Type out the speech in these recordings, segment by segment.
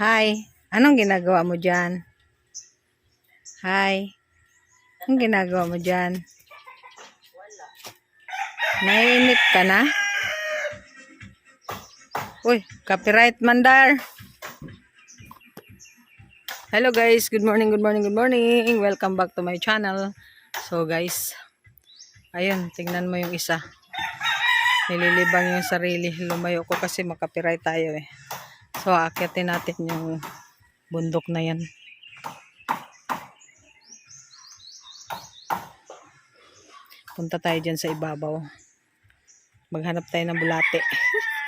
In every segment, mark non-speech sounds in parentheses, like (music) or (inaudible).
Hi, anong ginagawa mo dyan? Hi, anong ginagawa mo dyan? Naiinip ka na? Uy, copyright mandar. Hello guys, good morning, good morning, good morning. Welcome back to my channel. So guys, ayun, tingnan mo yung isa. Nililibang yung sarili. Lumayo ko kasi makapiright tayo eh. So, akyatin natin yung bundok na yan. Punta tayo dyan sa ibabaw. Maghanap tayo ng bulate. (laughs)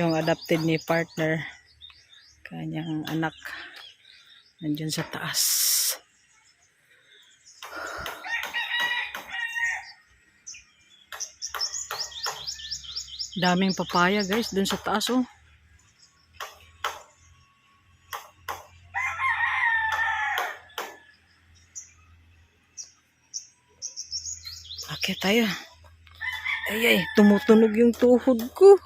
Yung adopted ni partner. Kanyang anak. Nandyan sa taas. Daming papaya guys dun sa taas oh. Akit tayo. Ay ay, tumutunog yung tuhod ko.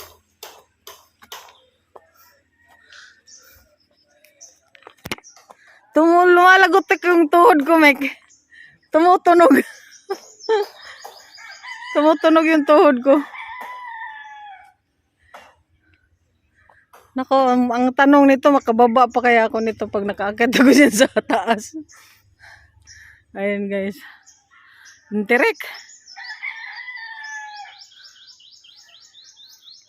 Tumu lumalagot yung tuhod ko, Mek. Tumutunog. (laughs) Tumutunog yung tuhod ko. Nako, ang, ang tanong nito, makababa pa kaya ako nito pag nakaakit ako dyan sa taas. Ayun guys. Intirek.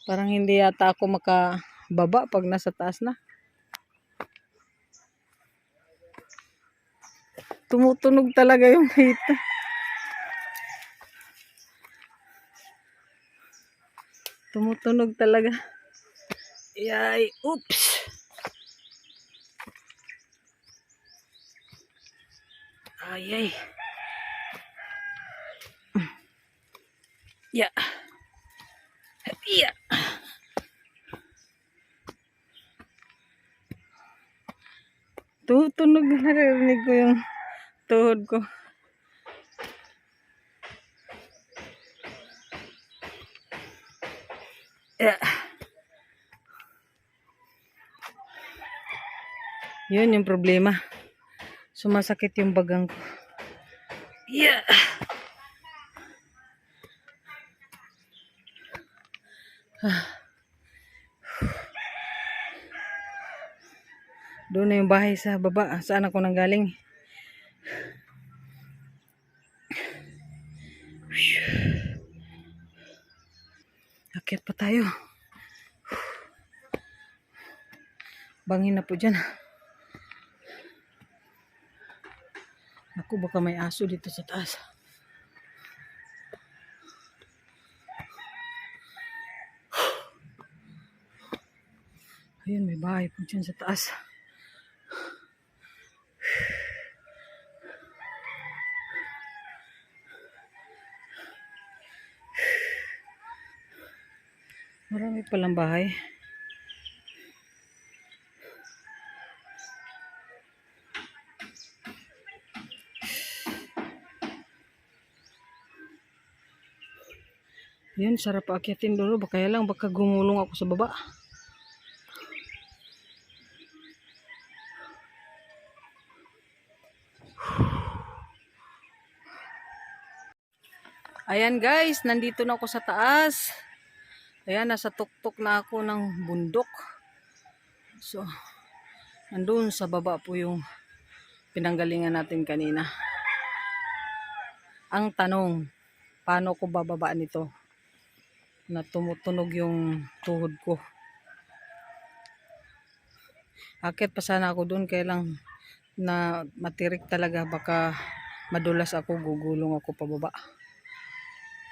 Parang hindi yata ako makababa pag nasa taas na. Tumutunog talaga yung hita. Tumutunog talaga. Yay, oops. Ay, ay. Yeah. Yeah. Tutunog na narinig ko yung tuhod ko. Yeah. Yun yung problema. Sumasakit yung bagang ko. Yeah. Doon na yung bahay sa baba. Saan ako nanggaling? Akit tayo. Bangin na po dyan. Naku, baka may aso dito sa taas. Ayun, may bahay po dyan sa taas. Marami palang bahay. Yun, sarap akyatin dulo. Baka lang, baka gumulong ako sa baba. Ayan guys, nandito na ako sa taas. Ayan, nasa tuktok na ako ng bundok. So, nandun sa baba po yung pinanggalingan natin kanina. Ang tanong, paano ko bababa nito? Na tumutunog yung tuhod ko. Akit pa sana ako dun, kaya lang na matirik talaga baka madulas ako, gugulong ako pababa.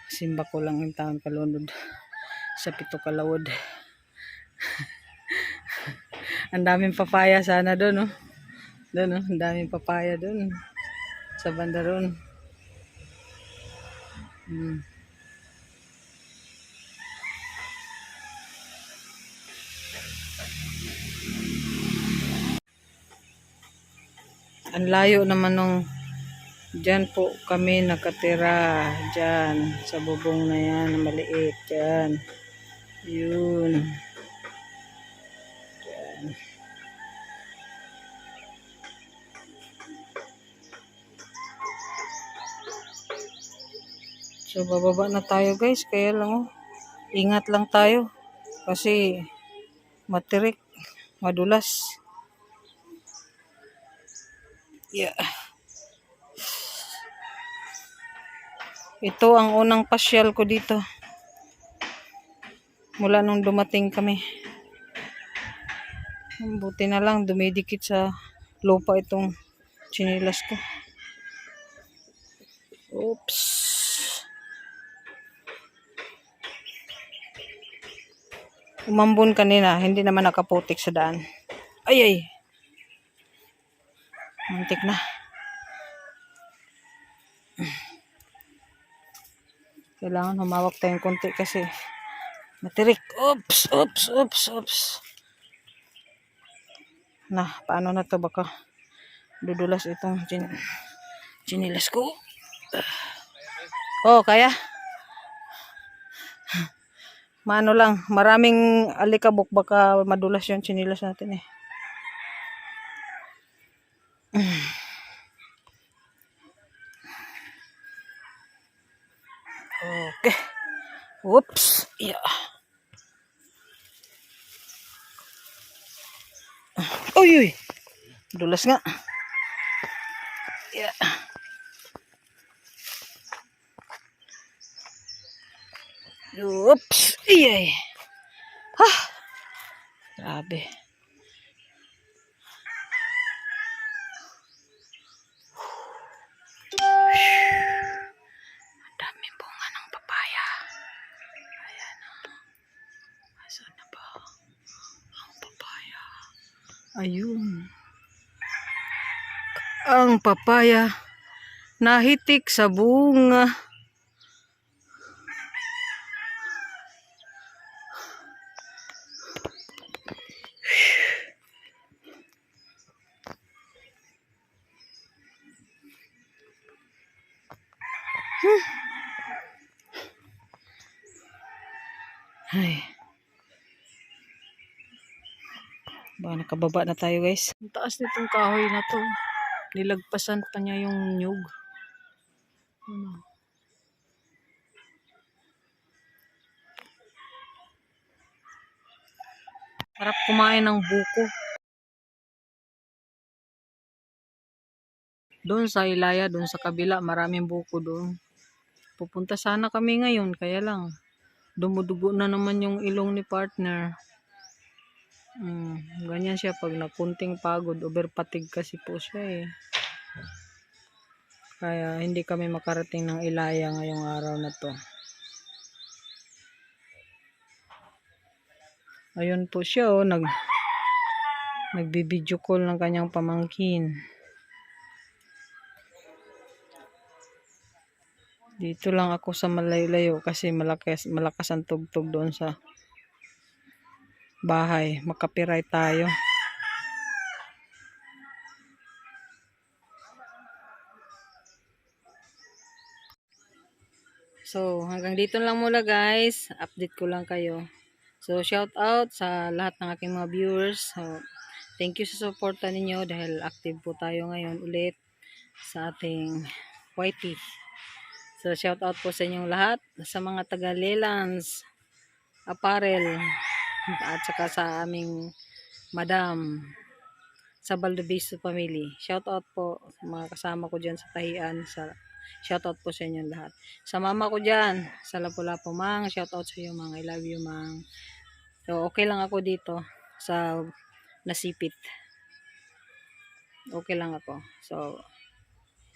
Simba ko lang yung taon kalunod. Sa pito kalawod. ang daming papaya sana doon, no? Doon, no? Ang daming papaya doon. Sa banda roon. Hmm. Ang layo naman nung Diyan po kami nakatira. Diyan. Sa bubong na yan. Maliit. Diyan. Yun. Diyan. So, bababa na tayo guys. Kaya lang oh. Ingat lang tayo. Kasi matirik. Madulas. Yeah. Ito ang unang pasyal ko dito. Mula nung dumating kami. Buti na lang dumidikit sa lupa itong chinilas ko. Oops. Umambon kanina, hindi naman nakaputik sa daan. Ay ay. Muntik na. Kailangan humawak tayong konti kasi matirik. Oops, oops, oops, oops. Na, paano na to baka dudulas itong chin chinilas ko. Oh, kaya? Maano lang, maraming alikabok baka madulas yung chinilas natin eh. Okay. Whoops. Yeah. Uy, uy. Dulas nga. Yeah. Oops. Iyay. Ha. Grabe. Ayun. Ang papaya nahitik sa bunga. Ay. Ba, nakababa na tayo guys. Ang taas nitong kahoy na to. Nilagpasan pa niya yung nyug. Ano? Harap kumain ng buko. Doon sa Ilaya, doon sa kabila, maraming buko doon. Pupunta sana kami ngayon, kaya lang dumudugo na naman yung ilong ni partner. Mm, ganyan siya pag nakunting pagod, overpatig kasi po siya eh. Kaya hindi kami makarating ng Ilaya ngayong araw na to. Ayun po siya oh, nag nagbibideo call ng kanyang pamangkin. Dito lang ako sa malayo-layo kasi malakas, malakas ang tugtog doon sa bahay. Makapiray tayo. So, hanggang dito lang muna guys. Update ko lang kayo. So, shout out sa lahat ng aking mga viewers. So, thank you sa suporta ninyo dahil active po tayo ngayon ulit sa ating YT. So, shout out po sa inyong lahat. Sa mga taga Lelands, Apparel, at saka sa aming Madam, sa Baldoviso family. Shout out po sa mga kasama ko dyan sa Tahian. Sa, shout out po sa inyong lahat. Sa mama ko dyan, sa Lapu-Lapu, Mang. Shout out sa iyo, Mang. I love you, Mang. So, okay lang ako dito sa nasipit. Okay lang ako. So,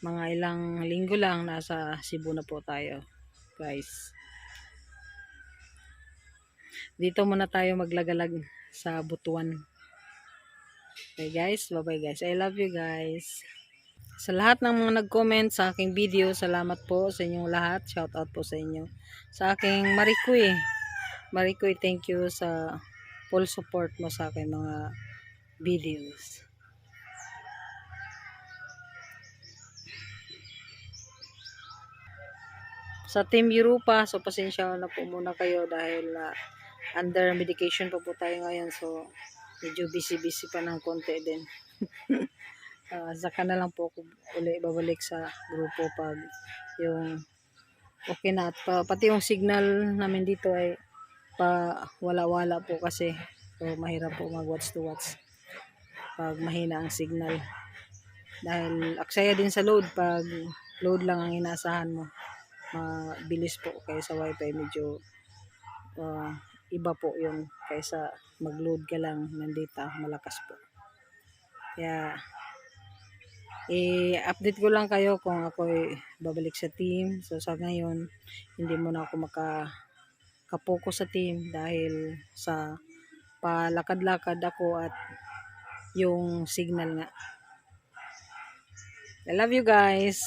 mga ilang linggo lang nasa Cebu na po tayo guys dito muna tayo maglagalag sa Butuan. Okay guys, bye-bye guys. I love you guys. Sa lahat ng mga nag-comment sa aking video, salamat po sa inyong lahat. Shout out po sa inyo. Sa aking Marikoy. Marikoy, thank you sa full support mo sa aking mga videos. Sa Team Europa, so pasensya na po muna kayo dahil ah, under medication pa po tayo ngayon. So, medyo busy-busy pa ng konti din. (laughs) Ah, saka na lang po ako uli babalik sa grupo pag yung okay na. At pa, pati yung signal namin dito ay pa wala-wala po kasi so mahirap po mag watch to watch pag mahina ang signal. Dahil aksaya din sa load pag load lang ang inaasahan mo. Mabilis po kaysa wifi medyo ah, iba po yung kaysa mag-load ka lang ng data malakas po. Kaya i-update ko lang kayo kung ako babalik sa team. So sa ngayon, hindi muna ako maka kapokus sa team dahil sa palakad-lakad ako at yung signal nga. I love you guys.